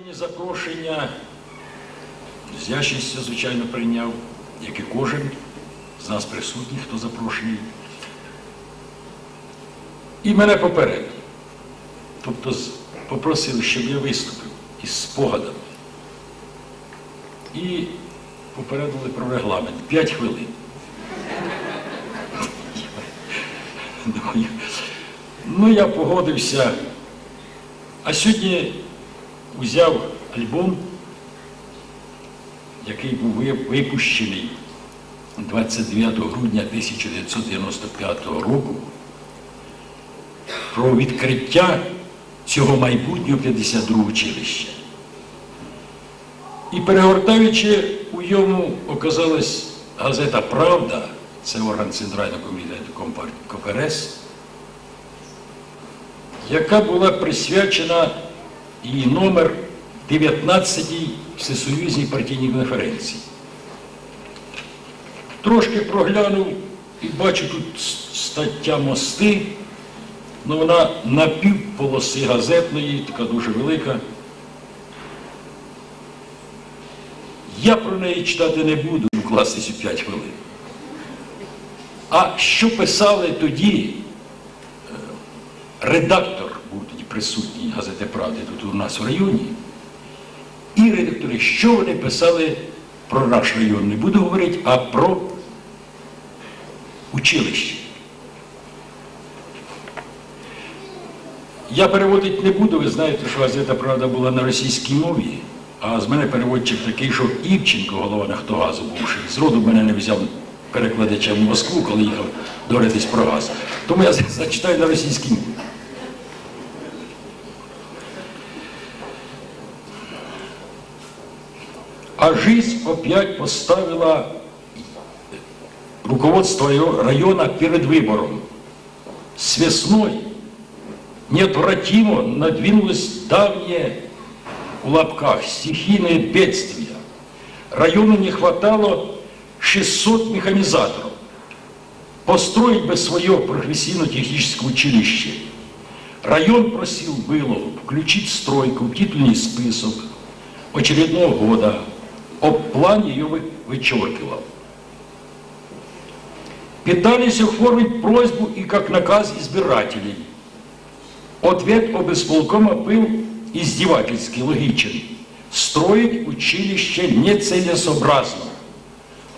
Мені запрошення з ящістю, звичайно, прийняв, як і кожен з нас присутніх, хто запрошений. І мене попередили. Тобто попросили, щоб я виступив із спогадами. І попередили про регламент. П'ять хвилин. Ну, я погодився. А сьогодні взяв альбом, який був випущений 29 грудня 1995 року про відкриття цього майбутнього 52 училища. І перегортаючи у йому оказалась газета Правда, це орган Центрального комітету КПРС, яка була присвячена її номер 19-й Всесоюзній партійній конференції. Трошки проглянув і бачу тут стаття мости, ну вона на півполоси газетної, така дуже велика. Я про неї читати не буду, укластись у 5 хвилин. А що писали тоді е, редактор присутній газети Правди тут у нас в районі, і редактори, що вони писали про наш район, не буду говорити, а про училище. Я переводити не буду, ви знаєте, що газета Правда була на російській мові, а з мене переводчик такий, що Івченко, голова Нафтогазу бувший, зроду мене не взяв перекладачем в Москву, коли їхав дорадись про газ. Тому я зачитаю на російській мові. А жизнь опять поставила руководство района перед выбором. С весной неотвратимо надвинулось давнее в лапках стихийное бедствие. Району не хватало 600 механизаторов. Построить бы свое профессийно-техническое училище. Район просил было включить стройку в титульный список очередного года. Об план ее вы- вычеркивал. Пытались оформить просьбу и как наказ избирателей. Ответ об исполкома был издевательский, логичен. Строить училище нецелесообразно,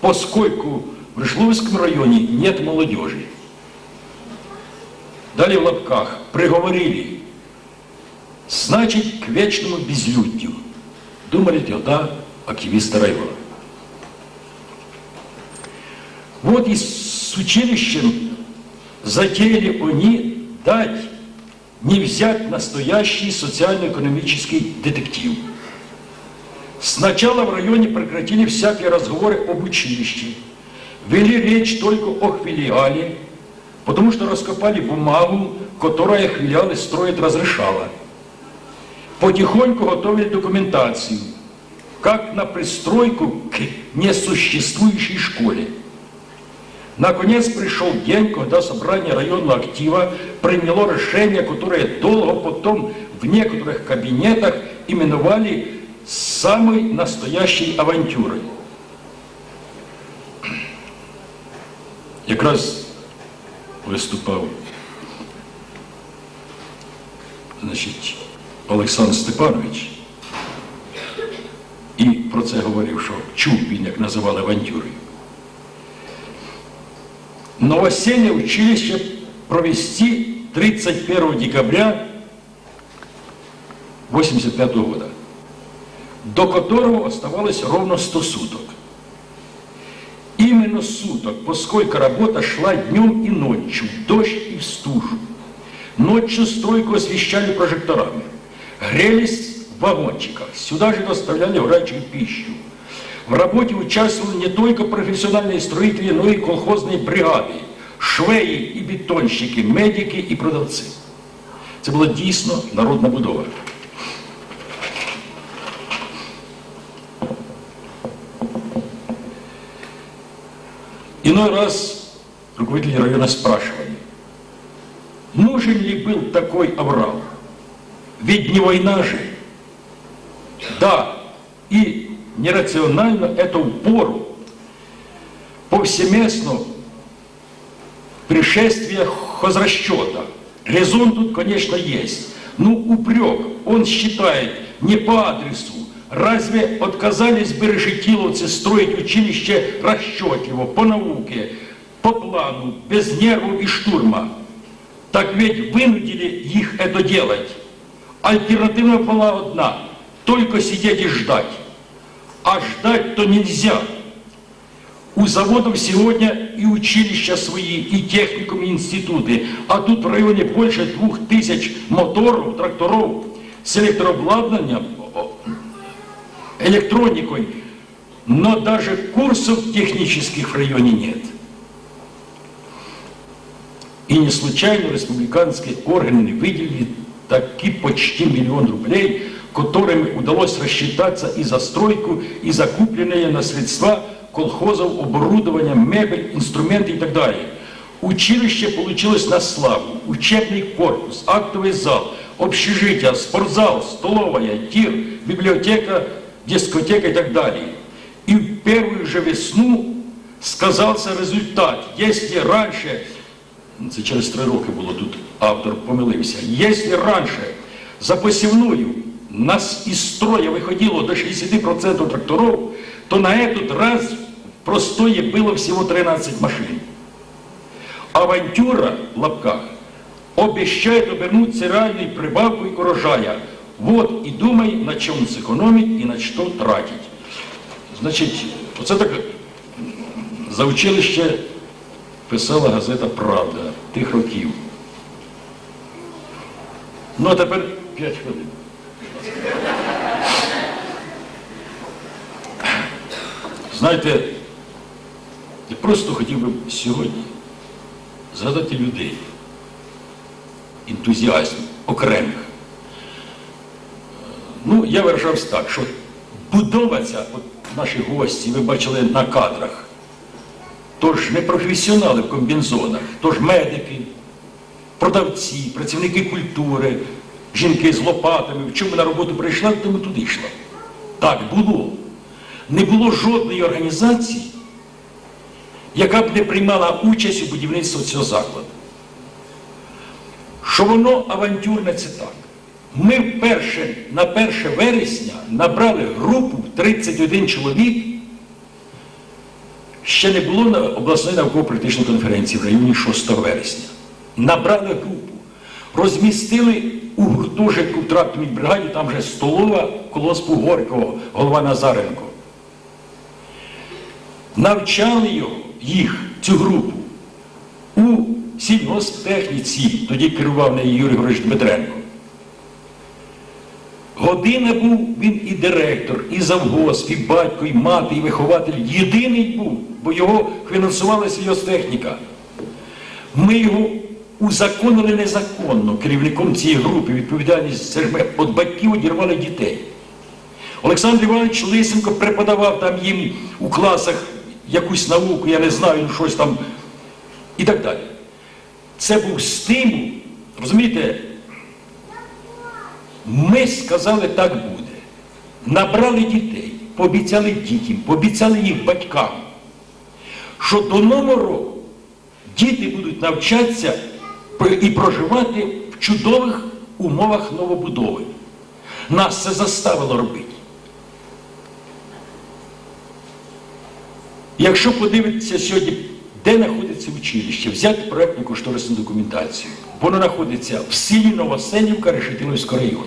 поскольку в Рышловском районе нет молодежи. Далее в лапках приговорили, значит, к вечному безлюдью. Думали тогда активисты района. Вот и с училищем затеяли они дать, не взять настоящий социально-экономический детектив. Сначала в районе прекратили всякие разговоры об училище. Вели речь только о филиале, потому что раскопали бумагу, которая филиалы строить разрешала. Потихоньку готовили документацию, как на пристройку к несуществующей школе. Наконец пришел день, когда собрание районного актива приняло решение, которое долго потом в некоторых кабинетах именовали самой настоящей авантюрой. Якраз виступав значить, Олександр Степанович і про це говорив, що чув він, як називали авантюрою. Новоселье училище провести 31 декабря 1985 года, до которого оставалось ровно 100 суток. Именно суток, поскольку работа шла днем и ночью, в дождь и в стужу. Ночью стройку освещали прожекторами, грелись в вагончиках, сюда же доставляли горячую пищу. В работе участвовали не только профессиональные строители, но и колхозные бригады, швеї і бетонщики, медики і продавці. Це була дійсно народна будова. Иной раз руководители района спрашивали, нужен ли был такой аврал? Ведь не война же. да, и нерационально это упору повсеместно пришествие хозрасчета. Резон тут, конечно, есть. Ну, упрек, он считает не по адресу. Разве отказались бы решетиловцы строить училище расчетливо, по науке, по плану, без нервов и штурма? Так ведь вынудили их это делать. Альтернатива была одна – только сидеть и ждать. А ждать-то нельзя. У заводов сегодня и училища свои, и техникум, и институты. А тут в районе больше двух тысяч моторов, тракторов с электрообладнанием, о, электроникой. Но даже курсов технических в районе нет. И не случайно республиканские органы выделили таки почти миллион рублей, которыми удалось рассчитаться и за стройку, и за купленные на средства колхозов оборудование, мебель, инструменты и так далее. Училище получилось на славу. Учебный корпус, актовый зал, общежитие, спортзал, столовая, тир, библиотека, дискотека и так далее. И в первую же весну сказався результат. Если раньше це через три роки було тут, автор помилився. Если раньше за посівною нас из строя выходило до 60% тракторов, то на этот раз в простое было всего 13 машин. Авантюра, в лапках, обещает обернуться реальной прибавкой урожая. Вот и думай, на чем сэкономить и на что тратить. Значить, оце так за училище писала газета Правда тих років. Ну а тепер 5 хвилин. Знаєте, я просто хотів би сьогодні згадати людей, ентузіастів, окремих. Ну, я виражався так, що будова от наші гості, ви бачили на кадрах, тож не професіонали в комбінзонах, тож медики, продавці, працівники культури, жінки з лопатами, в чому на роботу прийшла, то ми туди йшла. Так було. Не було жодної організації, яка б не приймала участь у будівництві цього закладу. Що воно авантюрне це так. Ми вперше на 1 вересня набрали групу в 31 чоловік. Ще не було на обласної науково-політичної конференції в районі 6 вересня. Набрали групу, розмістили у гуртожитку в трактовій бригаді, там вже столова колоспу Горького, голова Назаренко. Навчали його, їх, цю групу, у сільгосптехніці, тоді керував нею Юрій Григорович Дмитренко. Година був він і директор, і завгосп, і батько, і мати, і вихователь. Єдиний був, бо його фінансувала сільгостехніка. Ми його узаконили незаконно керівником цієї групи, відповідальність від батьків одірвали дітей. Олександр Іванович Лисенко преподавав там їм у класах якусь науку, я не знаю, ну щось там і так далі. Це був стимул, розумієте, ми сказали, так буде. Набрали дітей, пообіцяли дітям, пообіцяли їх батькам, що до нового року діти будуть навчатися і проживати в чудових умовах новобудови. Нас це заставило робити. Якщо подивитися сьогодні, де знаходиться училище, взяти проєктну кошторисну документацію, воно знаходиться в селі Новоселівка Решетилівського району.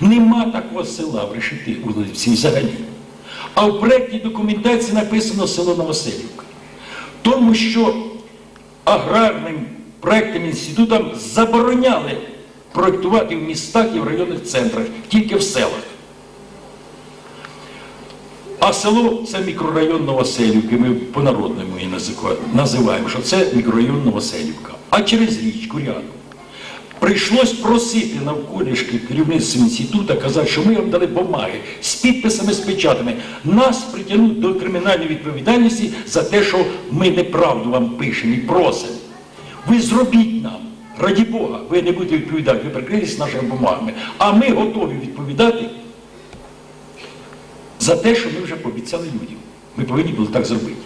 Нема такого села в Решетилівці взагалі. А в проєктній документації написано село Новоселівка. Тому що аграрним проєктним інститутам забороняли проєктувати в містах і в районних центрах, тільки в селах. А село це мікрорайон Новоселівки, ми по-народному її називаємо, що це мікрорайон Новоселівка. А через річку рядом. Прийшлось просити навколішки керівництва інституту, казати, що ми вам дали бумаги з підписами, з печатами. Нас притягнуть до кримінальної відповідальності за те, що ми неправду вам пишемо і просимо. Ви зробіть нам, раді Бога, ви не будете відповідати, ви прикрились нашими бумагами. А ми готові відповідати за те, що ми вже пообіцяли людям. Ми повинні були так зробити.